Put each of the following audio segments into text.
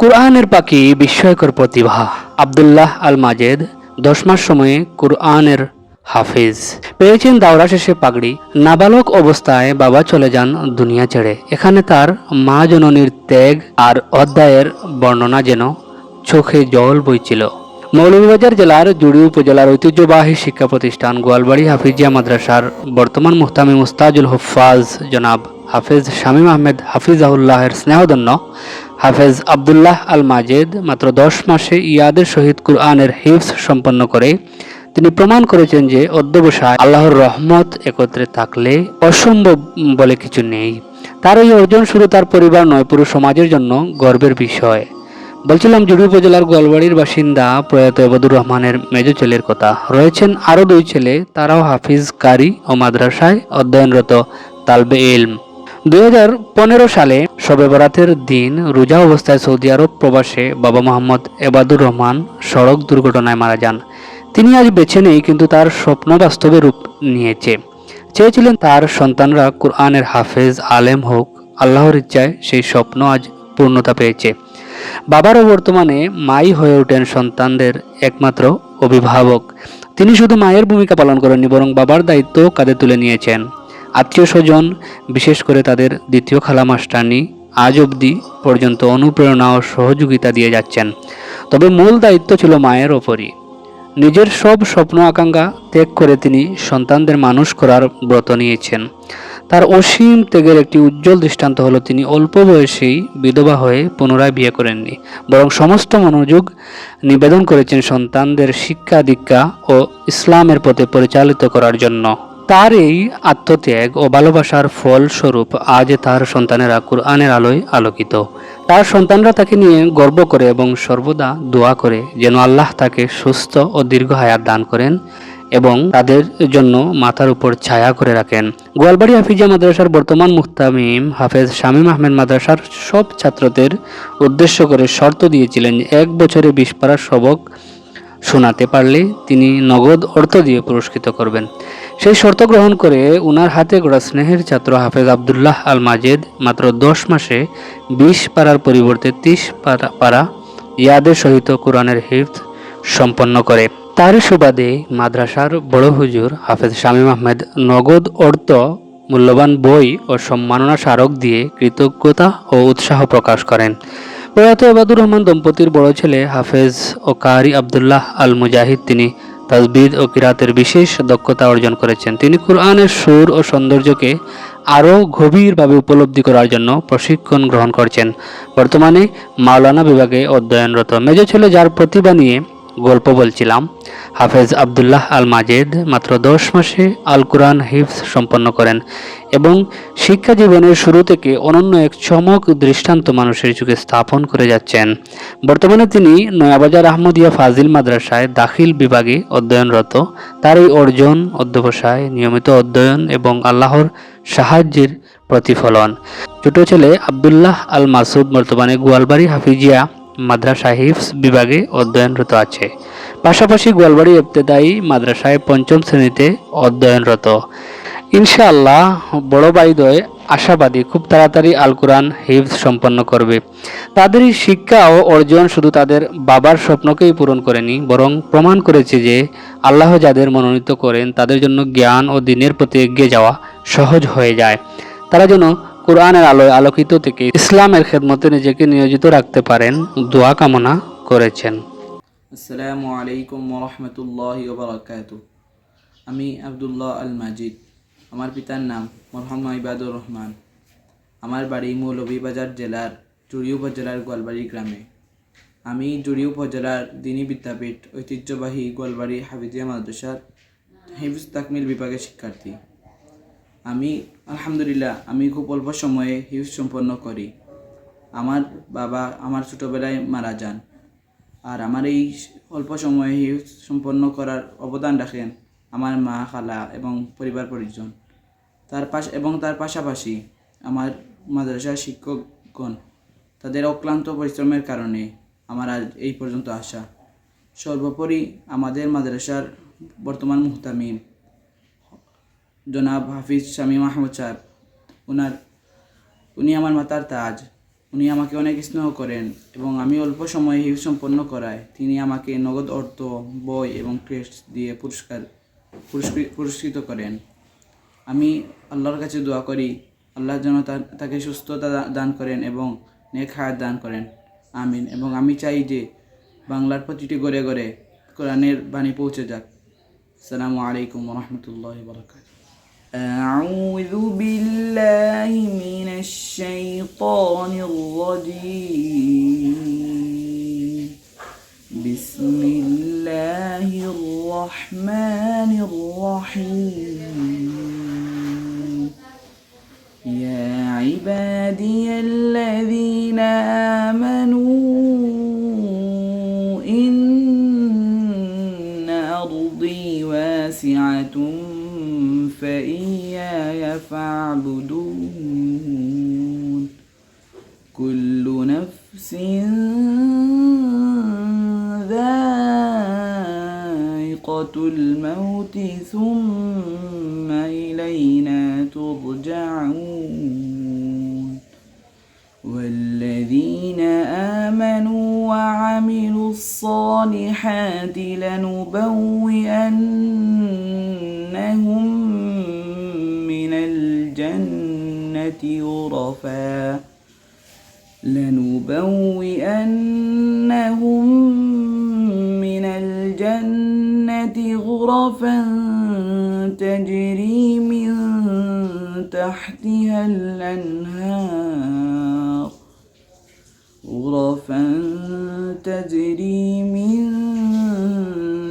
কুরআনের পাখি বিস্ময়কর প্রতিভা। আব্দুল্লাহ আল মাজেদ দশ মাস সময়ে কুরআনের হাফিজ। পেয়েছেন দাওরা শেষে পাগড়ি। নাবালক অবস্থায় বাবা চলে যান দুনিয়া ছেড়ে। এখানে তার মা জননীর ত্যাগ আর অধ্যায়ের বর্ণনা যেন চোখে জল বইছিল। মৌলভীবাজার জেলার জুড়ি উপজেলার ঐতিহ্যবাহী শিক্ষা প্রতিষ্ঠান গোয়ালবাড়ি হাফিজিয়া মাদ্রাসার বর্তমান মুহতামি মুস্তাজুল হুফাজ জনাব হাফিজ শামীম আহমেদ হাফিজ হাফিজাহুল্লাহের স্নেহধন্য হাফেজ আবদুল্লাহ আল মাজেদ মাত্র দশ মাসে ইয়াদের সহিত কুরআনের হিফজ সম্পন্ন করে। তিনি প্রমাণ করেছেন যে অধ্যবসায় আল্লাহর রহমত একত্রে থাকলে অসম্ভব বলে কিছু নেই। তার এই অর্জন শুধু তার পরিবার নয়, পুরো সমাজের জন্য গর্বের বিষয়। বলছিলাম জুড়ি উপজেলার গোয়ালবাড়ির বাসিন্দা প্রয়াত এবাদুর রহমানের মেজ ছেলের কথা। রয়েছেন আরও দুই ছেলে, তারাও হাফিজ, কারি ও মাদ্রাসায় অধ্যয়নরত তালবে ইলম দুই হাজার পনেরো সালে শবে বরাতের দিন রোজা অবস্থায় সৌদি আরব প্রবাসে বাবা মোহাম্মদ এবাদুর রহমান সড়ক দুর্ঘটনায় মারা যান। তিনি আজ বেছে নেই, কিন্তু তার স্বপ্ন বাস্তবে রূপ নিয়েছে। চেয়েছিলেন তার সন্তানরা কুরআনের হাফেজ, আলেম হোক, আল্লাহর ইচ্ছায় সেই স্বপ্ন আজ পূর্ণতা পেয়েছে। বাবারও বর্তমানে মাই হয়ে ওঠেন সন্তানদের একমাত্র অভিভাবক। তিনি শুধু মায়ের ভূমিকা পালন করেননি, বরং বাবার দায়িত্ব কাঁধে তুলে নিয়েছেন। আত্মীয় স্বজন, বিশেষ করে তাদের দ্বিতীয় খালা মাস্টারনি, আজ অবধি পর্যন্ত অনুপ্রেরণা ও সহযোগিতা দিয়ে যাচ্ছেন। তবে মূল দায়িত্ব ছিল মায়ের ওপরই। নিজের সব স্বপ্ন আকাঙ্ক্ষা ত্যাগ করে তিনি সন্তানদের মানুষ করার ব্রত নিয়েছেন। তার অসীম ত্যাগের একটি উজ্জ্বল দৃষ্টান্ত হলো তিনি অল্প বয়সেই বিধবা হয়ে পুনরায় বিয়ে করেননি। বরং সমস্ত মনোযোগ নিবেদন করেছেন সন্তানদের শিক্ষা দীক্ষা ও ইসলামের পথে পরিচালিত করার জন্য। তার এই আত্মত্যাগ ও ভালোবাসার ফলস্বরূপ আজ তার সন্তানেরা কুরআনের আলোয় আলোকিত। তার সন্তানরা তাকে নিয়ে গর্ব করে এবং সর্বদা দোয়া করে যেন আল্লাহ তাকে সুস্থ ও দীর্ঘ হায়াত দান করেন এবং তাদের জন্য মাথার উপর ছায়া করে রাখেন। গোয়ালবাড়ি হাফিজা মাদ্রাসার বর্তমান মুহতামিম হাফেজ শামীম আহমেদ মাদ্রাসার সব ছাত্রদের উদ্দেশ্য করে শর্ত দিয়েছিলেন, এক বছরে বিশ পাড়ার সবক শোনাতে পারলে তিনি নগদ অর্থ দিয়ে পুরস্কৃত করবেন। সেই শর্ত গ্রহণ করে উনার হাতে গড়া স্নেহের ছাত্র হাফেজ আবদুল্লাহ আল মাজেদ মাত্র দশ মাসে বিশ পাড়ার পরিবর্তে ত্রিশ পাড়া পাড়া ইয়াদের সহিত কোরআনের হিফজ সম্পন্ন করে। তার সুবাদে মাদ্রাসার বড় হুজুর হাফেজ শামীম আহমেদ নগদ অর্থ, মূল্যবান বই ও সম্মাননা স্মারক দিয়ে কৃতজ্ঞতা ও উৎসাহ প্রকাশ করেন। প্রয়াত এবাদুর রহমান দম্পতির বড় ছেলে হাফেজ ও কারি আবদুল্লাহ আল মুজাহিদ তিনি তাজবিদ ও কিরাতের বিশেষ দক্ষতা অর্জন করেছেন। তিনি কুরআনের সুর ও সৌন্দর্যকে আরও গভীরভাবে উপলব্ধি করার জন্য প্রশিক্ষণ গ্রহণ করছেন। বর্তমানে মাওলানা বিভাগে অধ্যয়নরত। মেজ ছেলে যার প্রতিভা নিয়ে গল্প বলছিলাম। হাফেজ আবদুল্লাহ আল মাজেদ মাত্র দশ মাসে আল কুরআন হিফজ সম্পন্ন করেন এবং শিক্ষা জীবনের শুরু থেকে অনন্য এক চমক দৃষ্টান্ত মানুষের যুগে স্থাপন করে যাচ্ছেন। বর্তমানে তিনি নয়াবাজার আহমদিয়া ফাজিল মাদ্রাসায় দাখিল বিভাগে অধ্যয়নরত। তার এই অর্জন, অধ্যবসায়, নিয়মিত অধ্যয়ন এবং আল্লাহর সাহায্যের প্রতিফলন। ছোট ছেলে আবদুল্লাহ আল মাসুদ বর্তমানে গোয়ালবাড়ি হাফিজিয়া মাদ্রাসা হিফস বিভাগে অধ্যয়নরত আছে। পাশাপাশি গোয়ালবাড়ি ইবতেদায়ী মাদ্রাসায় পঞ্চম শ্রেণীতে অধ্যয়নরত। ইনশাআল্লাহ বড় ভাইদয় আশাবাদী খুব তাড়াতাড়ি আল কোরআন হিফজ সম্পন্ন করবে। তাদের শিক্ষা ও অর্জন শুধু তাদের বাবার স্বপ্নকেই পূরণ করেনি, বরং প্রমাণ করেছে যে আল্লাহ যাদের মনোনীত করেন, তাদের জন্য জ্ঞান ও দিনের প্রতি এগিয়ে যাওয়া সহজ হয়ে যায়। তারা যেন কোরআনের আলোয় আলোকিত থেকে ইসলামের খেদমতে নিজেকে নিয়োজিত রাখতে পারেন, দোয়া কামনা করেছেন। আসসালামু আলাইকুম রহমতুল্লাহ ওবরাকাত আমি আবদুল্লাহ আল মাজিদ আমার পিতার নাম মোহাম্মদ ইবাদুর রহমান। আমার বাড়ি মৌলভীবাজার জেলার জুড়ি উপজেলার গোয়ালবাড়ি গ্রামে। আমি জুড়ি উপজেলার দিনী বিদ্যাপীঠ ঐতিহ্যবাহী গোয়ালবাড়ি হাফিজিয়া মাদ্রাসার হিফজ তাকমিল বিভাগের শিক্ষার্থী। আমি, আলহামদুলিল্লাহ, আমি খুব অল্প সময়ে হিউজ সম্পন্ন করি। আমার বাবা আমার ছোটোবেলায় মারা যান। আর আমার এই অল্প সময়ে হিউজ সম্পন্ন করার অবদান রাখেন আমার মা, খালা এবং পরিবার পরিজন। তার পাশ, এবং তার পাশাপাশি আমার মাদ্রাসার শিক্ষকগণ, তাদের অক্লান্ত পরিশ্রমের কারণে আমার আজ এই পর্যন্ত আসা। সর্বোপরি আমাদের মাদ্রাসার বর্তমান মুহতামিম জনাব হাফিজ শামীম মাহমুদ সাহেব। ওনার উনি আমার মাতার তাজ। উনি আমাকে অনেক স্নেহ করেন এবং আমি অল্প সময়ে হিফ সম্পন্ন করায় তিনি আমাকে নগদ অর্থ, বই এবং ক্রেস্ট দিয়ে পুরস্কার পুরস্কৃত করেন। আমি আল্লাহর কাছে দোয়া করি, আল্লাহ যেন তাকে সুস্থতা দান করেন এবং নেক হায়াত দান করেন। আমিন। এবং আমি চাই যে বাংলার প্রতিটি ঘরে ঘরে কোরআনের বাণী পৌঁছে যাক। আসসালামু আলাইকুম রহমতুল্লাহ বরকাত أعوذ بالله من الشيطان الرجيم. بسم الله الرحمن الرحيم. يا عبادي الذين فإياي فاعبدون كل نفس ذائقة الموت ثم إلينا ترجعون والذين آمنوا وعملوا الصالحات لنبوئنهم الجنة غرفا لنبوئنهم من الجنة غرفا تجري من تحتها الأنهار. غرفا تجري من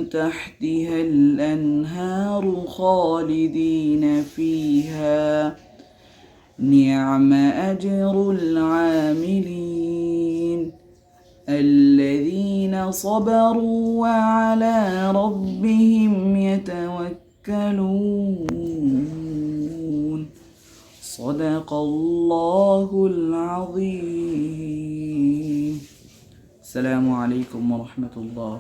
تحتها الأنهار خالدين فيها. نعم أجر العاملين الذين صبروا وعلى ربهم يتوكلون. صدق الله العظيم. السلام عليكم ورحمة الله.